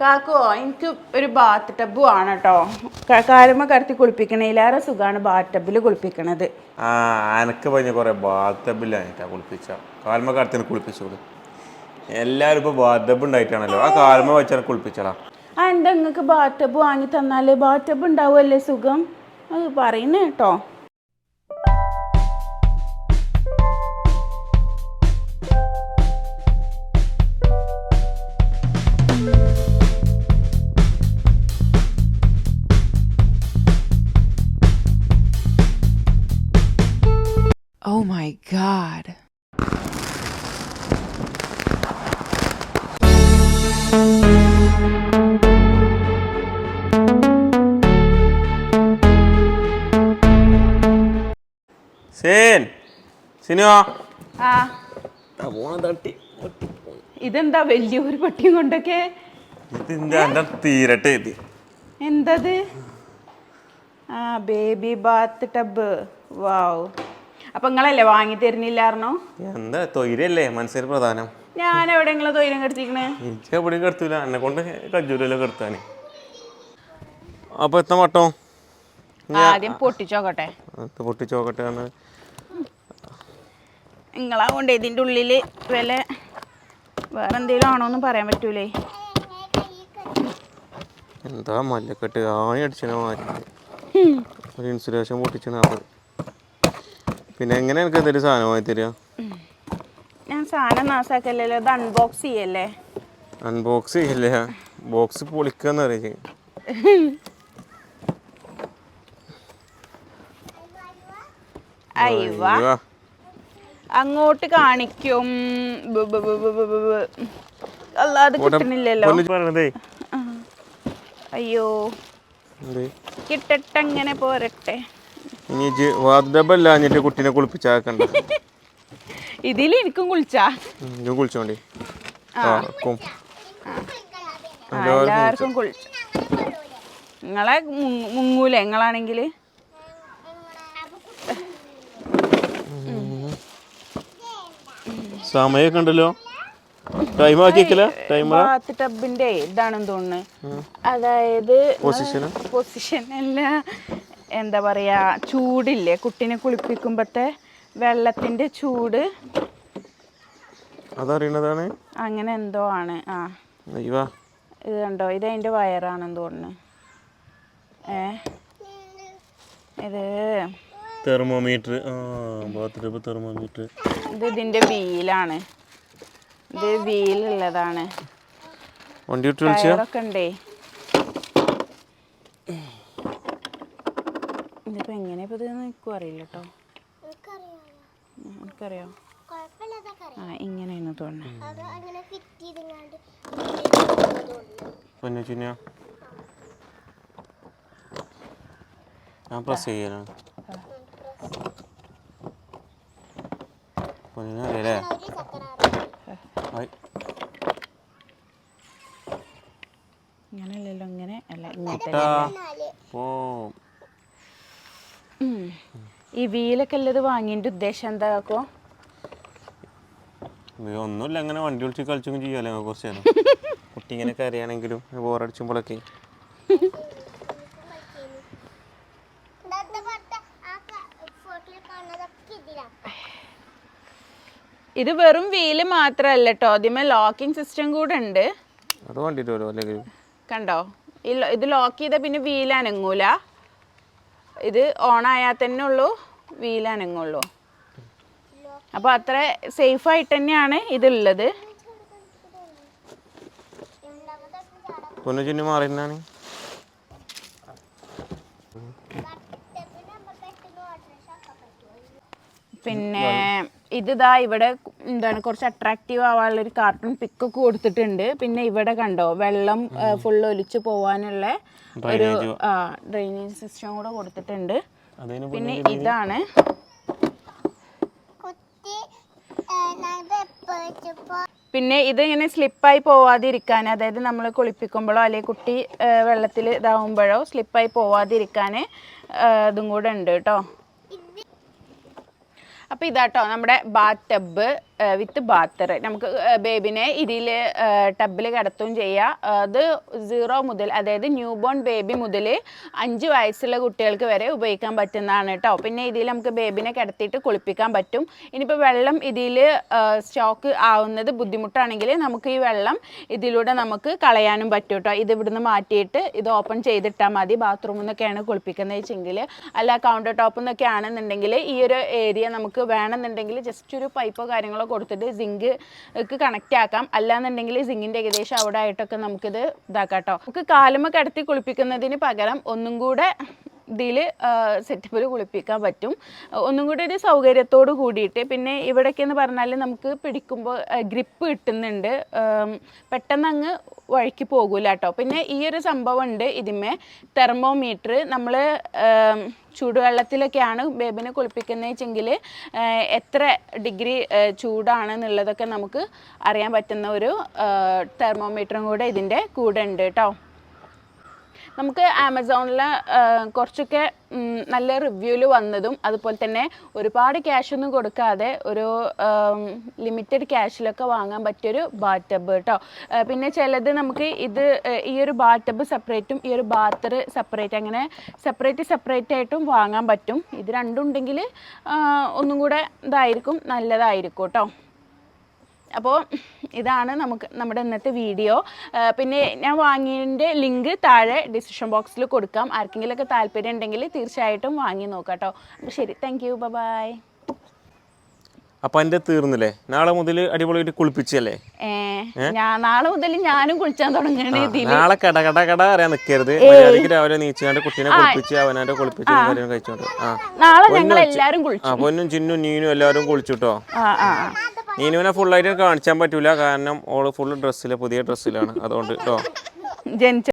കാക്കോ എനിക്ക് ഒരു ബാത്ത് ടബ് ആണ് കേട്ടോ കാലുമ കടത്തി കുളിപ്പിക്കണേലേറെ സുഖമാണ് ബാത്ത് ടബിൽ കുളിപ്പിക്കണത്. ആ അനക്ക് പറഞ്ഞ കുറേ ബാത്തബില്ലായിട്ടാ കുളിപ്പിച്ച. കാൽമ കടത്തിന് കുളിപ്പിച്ചോളൂ എല്ലാവരും ഇപ്പോൾ ബാത്തബ് ഉണ്ടായിട്ടാണല്ലോ. ആ കാൽമ വെച്ചാൽ കുളിപ്പിച്ചടാ. ആ എന്താ നിങ്ങൾക്ക് ബാത്ത് ടബ് വാങ്ങി തന്നാലേ? ബാത്ത് ടബ് ഉണ്ടാവുമല്ലേ സുഖം? അത് പറയുന്നേ കേട്ടോ god. Scene cinema. ആ. ഇതെന്താ വലിയൊരു പട്ടിയും കൊണ്ടൊക്കെ? ഇതിന്റെ തീരട്ടെ ഇത്. എന്തത്? ആ ബേബി ബാത്ത് ടബ് വാവ് അപ്പൊ നിങ്ങളല്ലേ വാങ്ങി തരുന്നില്ലായിരുന്നോ? എന്താ തൊയിലല്ലേ മനസ്സിൽ പ്രധാനം. ഞാൻ എവിടെയെങ്കിലും തൊയിലും കെടുത്തിക്കണേ എനിക്ക് എവിടെയും കെടുത്തില്ല എന്നെ കൊണ്ട് കജൂരല്ലോ കെടുത്താന്. അപ്പോൾ എത്ര മട്ടോ ആദ്യം പൊട്ടിച്ചോക്കട്ടെ പൊട്ടിച്ചോക്കട്ടെ നിങ്ങളാ കൊണ്ട് ഇതിന്റെ ഉള്ളിൽ വില വേറെ എന്തെങ്കിലും ആണോന്നും പറയാൻ പറ്റൂലേ? എന്താ മല്ലക്കെട്ട്? ആണി അടിച്ചനെ മാറ്റി ഒരു ഇൻസുലേഷൻ പൊട്ടിച്ചാണ് അത്. പിന്നെ എങ്ങനെ എനിക്ക് ഇതൊരു സാധനം വാങ്ങി തരിക? ഞാൻ സാധനം നാസാക്കല്ലല്ലോ ഇത് അൺബോക്സ് ചെയ്യല്ലേ? അൺബോക്സ് ചെയ്യല്ലേ? ബോക്സ് പൊളിക്കാന്ന് അറിയേ അങ്ങോട്ട് കാണിക്കും. അല്ലാതെ അത് കിട്ടണില്ലല്ലോ. അയ്യോ. കിട്ടട്ടെ അങ്ങനെ പോരട്ടെ. ഇനി വാദ്ഡബല്ലാഞ്ഞിട്ട് കുട്ടീനെ കുളിപ്പിച്ചാക്കണ്ട. ഇതിൽ എനിക്കും കുളിച്ചാ. ഇത് കുളിച്ചോണ്ടി. എല്ലാവർക്കും കുളിച്ചു നിങ്ങളെ മുങ്ങൂല നിങ്ങളാണെങ്കിൽ സമയൊക്കെ ഉണ്ടല്ലോ. ടൈം ആക്കിക്കല ടൈം ബാത്ത് ടബിന്റെ ഇതാണെന്ന് തോന്നുന്നു. അതായത് പൊസിഷൻ പൊസിഷൻ അല്ല. എന്താ പറയുക ചൂടില്ലേ? കുട്ടീനെ കുളിപ്പിക്കുമ്പത്തെ വെള്ളത്തിന്റെ ചൂട്. അതറിയണതാണ്? അങ്ങനെ എന്തോ ആണ്. ആ. അയ്യോ ഇത് കണ്ടോ? ഇത് അതിന്റെ വയറാണെന്ന് തോന്നുന്നു. ഏ? ഇത് തെർമോമീറ്റർ. Bathroom thermometer. ഇത് ഇതിന്റെ വീലാണ്. ഇത് വീലുള്ളതാണ്. വണ്ടി ഉണ്ടേ? ഇതിപ്പോ എങ്ങനെ ഇപ്പൊ ഇത് നിൽക്കും അറിയില്ല കേട്ടോ എനിക്കറിയോ ആ ഇങ്ങനെയാണ് തോന്നുന്നത് ഞാൻ പ്രസ് ഇങ്ങനെയല്ലല്ലോ ഇങ്ങനെ അല്ല ഇങ്ങനത്തെ ട്ടാ. ഈ വീലൊക്കെ ഉള്ളത് വാങ്ങിയതിന്റെ ഉദ്ദേശം എന്താ ഇത് ഒന്നുമില്ല അങ്ങനെ വണ്ടി വിളിച്ച് കളിച്ചും ചെയ്യാലോ കുറച്ച് നേരം. കുട്ടി ഇങ്ങനെ കരയാണെങ്കിലും ബോറടിച്ചുമ്പോഴൊക്കെ ഇത് വെറും വീൽ മാത്രല്ല കേട്ടോ ആദ്യമേ ലോക്കിംഗ് സിസ്റ്റം കൂടെ ഉണ്ട്. കണ്ടോ? ഈ ഇത് ലോക്ക് ചെയ്താൽ പിന്നെ വീൽ അനങ്ങൂല. ഇത് ഓൺ ആയാൽ തന്നെ ഉള്ളൂ വീൽ അനങ്ങുള്ളൂ അപ്പോൾ അത്ര സേഫ് ആയിട്ട് തന്നെയാണ് ഇതുള്ളത്. പൊന്നു ചിന്നി മാറിനാണ് പിന്നെ ഇതാ ഇവിടെ എന്താണ് കുറച്ച് അട്രാക്റ്റീവ് ആവാനുള്ള ഒരു കാർട്ടൂൺ പിക്കൊക്കെ കൊടുത്തിട്ടുണ്ട്. പിന്നെ ഇവിടെ കണ്ടോ വെള്ളം ഫുൾ ഒലിച്ചു പോവാനുള്ള ഒരു ഡ്രെയിനേജ് സിസ്റ്റം കൂടെ കൊടുത്തിട്ടുണ്ട്. പിന്നെ ഇതാണ്. പിന്നെ ഇത് ഇങ്ങനെ സ്ലിപ്പായി പോവാതിരിക്കാൻ അതായത് നമ്മൾ കുളിപ്പിക്കുമ്പോഴോ അല്ലെങ്കിൽ കുട്ടി വെള്ളത്തിൽ ഇതാവുമ്പോഴോ സ്ലിപ്പായി പോവാതിരിക്കാൻ ഇതും കൂടെ ഉണ്ട് കേട്ടോ. അപ്പോൾ ഇതാട്ടോ നമ്മുടെ ബാത്ത് ടബ്. വിത്ത് ബാത്തർ നമുക്ക് ബേബിനെ ഇതിൽ ടബിൽ കിടത്തുകയും ചെയ്യാം. അത് സീറോ മുതൽ അതായത് ന്യൂ ബോൺ ബേബി മുതൽ അഞ്ച് വയസ്സുള്ള കുട്ടികൾക്ക് വരെ ഉപയോഗിക്കാൻ പറ്റുന്നതാണ് കേട്ടോ പിന്നെ ഇതിൽ നമുക്ക് ബേബിനെ കിടത്തിയിട്ട് കുളിപ്പിക്കാൻ പറ്റും. ഇനിയിപ്പോൾ വെള്ളം ഇതിൽ സ്റ്റോക്ക് ആവുന്നത് ബുദ്ധിമുട്ടാണെങ്കിൽ നമുക്ക് ഈ വെള്ളം ഇതിലൂടെ നമുക്ക് കളയാനും പറ്റും കേട്ടോ ഇത് ഇവിടുന്ന് മാറ്റിയിട്ട് ഇത് ഓപ്പൺ ചെയ്തിട്ടാൽ മതി. ബാത്റൂമിൽ നിന്നൊക്കെയാണ് കുളിപ്പിക്കുന്നത് വെച്ചെങ്കിൽ. അല്ല കൗണ്ടർ ടോപ്പിൽ നിന്നൊക്കെ ആണെന്നുണ്ടെങ്കിൽ ഈ ഒരു ഏരിയ നമുക്ക് വേണമെന്നുണ്ടെങ്കിൽ ജസ്റ്റ് ഒരു പൈപ്പോ കാര്യങ്ങളോ കൊടുത്തിട്ട് സിങ്ക് കണക്റ്റ് ആക്കാം. അല്ലാന്നുണ്ടെങ്കിൽ സിങ്കിന്റെ ഏകദേശം അവിടെ ആയിട്ടൊക്കെ നമുക്കിത് ഇതാക്കാം കേട്ടോ നമുക്ക് കാലുമ കിടത്തി കുളിപ്പിക്കുന്നതിന് പകരം ഒന്നും കൂടെ ഇതിൽ സെറ്റപ്പിൽ കുളിപ്പിക്കാൻ പറ്റും. ഒന്നും കൂടി ഒരു സൗകര്യത്തോട് കൂടിയിട്ട് പിന്നെ ഇവിടെയൊക്കെ എന്ന് പറഞ്ഞാൽ നമുക്ക് പിടിക്കുമ്പോൾ ഗ്രിപ്പ് കിട്ടുന്നുണ്ട്. പെട്ടെന്ന് അങ്ങ് വഴിക്ക് പോകൂല കേട്ടോ പിന്നെ ഈ ഒരു സംഭവം ഉണ്ട് ഇതിന്മേ തെർമോമീറ്റർ നമ്മൾ ചൂടുവെള്ളത്തിലൊക്കെയാണ് ബേബിനെ കുളിപ്പിക്കുന്നതെങ്കിൽ എത്ര ഡിഗ്രി ചൂടാണെന്നുള്ളതൊക്കെ നമുക്ക് അറിയാൻ പറ്റുന്ന ഒരു തെർമോമീറ്ററും കൂടെ ഇതിന്റെ കൂടെ ഉണ്ട് കേട്ടോ നമുക്ക് ആമസോണിൽ കുറച്ചൊക്കെ നല്ല റിവ്യൂവിൽ വന്നതും അതുപോലെ തന്നെ ഒരുപാട് ക്യാഷ് ഒന്നും കൊടുക്കാതെ ഒരു ലിമിറ്റഡ് ക്യാഷിലൊക്കെ വാങ്ങാൻ പറ്റിയൊരു ബാറ്റബ് കേട്ടോ പിന്നെ ചിലത് നമുക്ക് ഇത് ഈ ഒരു ബാറ്റബ് സെപ്പറേറ്റും ഈ ഒരു ബാത്തർ സെപ്പറേറ്റ് അങ്ങനെ സെപ്പറേറ്റ് സെപ്പറേറ്റ് ആയിട്ടും വാങ്ങാൻ പറ്റും. ഇത് രണ്ടുണ്ടെങ്കിൽ ഒന്നും കൂടെ ഇതായിരിക്കും നല്ലതായിരിക്കും കേട്ടോ അപ്പോൾ ഇതാണ് നമുക്ക് നമ്മുടെ ഇന്നത്തെ വീഡിയോ. പിന്നെ ഞാൻ വാങ്ങിയതിന്റെ ലിങ്ക് താഴെ ഡിസ്ക്രിപ്ഷൻ ബോക്സിൽ കൊടുക്കാം. ആർക്കെങ്കിലുമൊക്കെ താല്പര്യം ഉണ്ടെങ്കിൽ തീർച്ചയായിട്ടും വാങ്ങി നോക്കാം കേട്ടോ. അപ്പോൾ ശരി താങ്ക് യു ബൈ അപ്പൊ എന്റെ തീർന്നില്ലേ? നാളെ മുതൽ അടിപൊളിയായിട്ട് കുളിപ്പിച്ചല്ലേ? നാളെ മുതൽ ഞാനും കുളിച്ചാൻ തുടങ്ങണ നാളെ കട കട കട അറിയാൻ നിൽക്കരുത് മര്യാദയ്ക്ക് രാവിലെ നീച്ചാണ്ട് കുട്ടീനെ കുളിപ്പിച്ച് അവനാന്റെ കുളിപ്പിച്ച് കാര്യം കഴിച്ചോണ്ട് ആ. നാളെ ഞങ്ങൾ എല്ലാവരും കുളിച്ചു. പൊന്നും ചിന്നും നീനും എല്ലാവരും കുളിച്ചുട്ടോ ആ ആ. നീനുവിനെ ഫുള്ളായിട്ട് കാണിച്ചാൻ പറ്റൂല. കാരണം ഓൾ ഫുൾ ഡ്രസ്സിലെ പുതിയ ഡ്രസ്സിലാണ് അതുകൊണ്ട് കേട്ടോ ജനിച്ച